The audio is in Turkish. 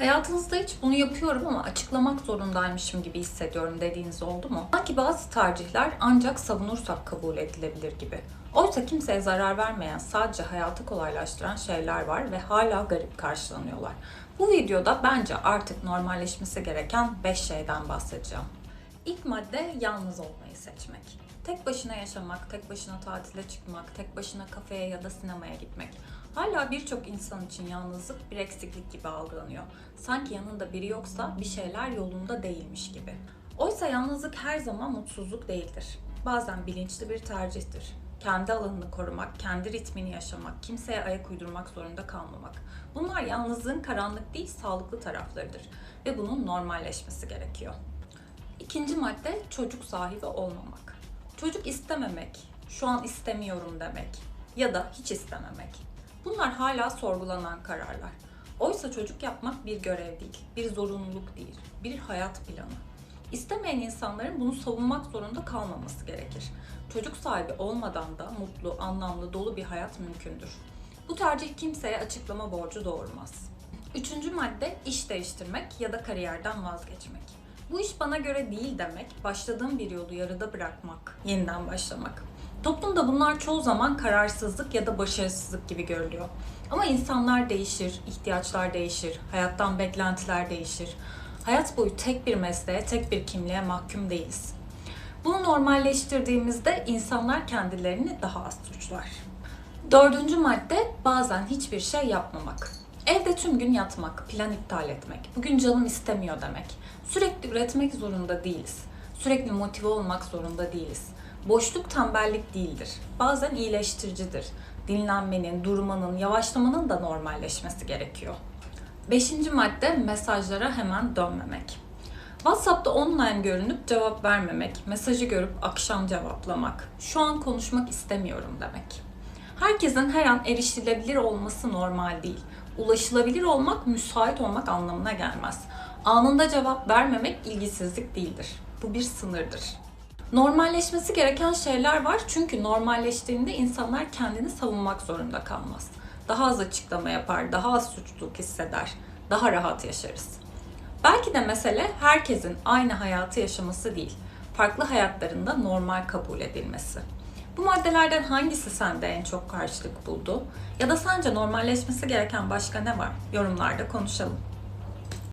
Hayatınızda hiç bunu yapıyorum ama açıklamak zorundaymışım gibi hissediyorum dediğiniz oldu mu? Sanki bazı tercihler ancak savunursak kabul edilebilir gibi. Oysa kimseye zarar vermeyen, sadece hayatı kolaylaştıran şeyler var ve hala garip karşılanıyorlar. Bu videoda bence artık normalleşmesi gereken 5 şeyden bahsedeceğim. İlk madde yalnız olmayı seçmek. Tek başına yaşamak, tek başına tatile çıkmak, tek başına kafeye ya da sinemaya gitmek. Hala birçok insan için yalnızlık bir eksiklik gibi algılanıyor. Sanki yanında biri yoksa bir şeyler yolunda değilmiş gibi. Oysa yalnızlık her zaman mutsuzluk değildir. Bazen bilinçli bir tercihtir. Kendi alanını korumak, kendi ritmini yaşamak, kimseye ayak uydurmak zorunda kalmamak. Bunlar yalnızlığın karanlık değil, sağlıklı taraflarıdır ve bunun normalleşmesi gerekiyor. İkinci madde çocuk sahibi olmamak. Çocuk istememek, şu an istemiyorum demek ya da hiç istememek. Bunlar hala sorgulanan kararlar. Oysa çocuk yapmak bir görev değil, bir zorunluluk değil, bir hayat planı. İstemeyen insanların bunu savunmak zorunda kalmaması gerekir. Çocuk sahibi olmadan da mutlu, anlamlı, dolu bir hayat mümkündür. Bu tercih kimseye açıklama borcu doğurmaz. Üçüncü madde iş değiştirmek ya da kariyerden vazgeçmek. Bu iş bana göre değil demek, başladığım bir yolu yarıda bırakmak, yeniden başlamak. Toplumda bunlar çoğu zaman kararsızlık ya da başarısızlık gibi görülüyor. Ama insanlar değişir, ihtiyaçlar değişir, hayattan beklentiler değişir. Hayat boyu tek bir mesleğe, tek bir kimliğe mahkum değiliz. Bunu normalleştirdiğimizde insanlar kendilerini daha az suçlar. Dördüncü madde bazen hiçbir şey yapmamak. Evde tüm gün yatmak, plan iptal etmek, bugün canım istemiyor demek. Sürekli üretmek zorunda değiliz. Sürekli motive olmak zorunda değiliz. Boşluk tembellik değildir. Bazen iyileştiricidir. Dinlenmenin, durmanın, yavaşlamanın da normalleşmesi gerekiyor. Beşinci madde mesajlara hemen dönmemek. WhatsApp'ta online görünüp cevap vermemek, mesajı görüp akşam cevaplamak, şu an konuşmak istemiyorum demek. Herkesin her an erişilebilir olması normal değil. Ulaşılabilir olmak, müsait olmak anlamına gelmez. Anında cevap vermemek ilgisizlik değildir. Bu bir sınırdır. Normalleşmesi gereken şeyler var çünkü normalleştiğinde insanlar kendini savunmak zorunda kalmaz. Daha az açıklama yapar, daha az suçluluk hisseder, daha rahat yaşarız. Belki de mesele herkesin aynı hayatı yaşaması değil, farklı hayatlarında normal kabul edilmesi. Bu maddelerden hangisi sende en çok karşılık buldu? Ya da sence normalleşmesi gereken başka ne var? Yorumlarda konuşalım.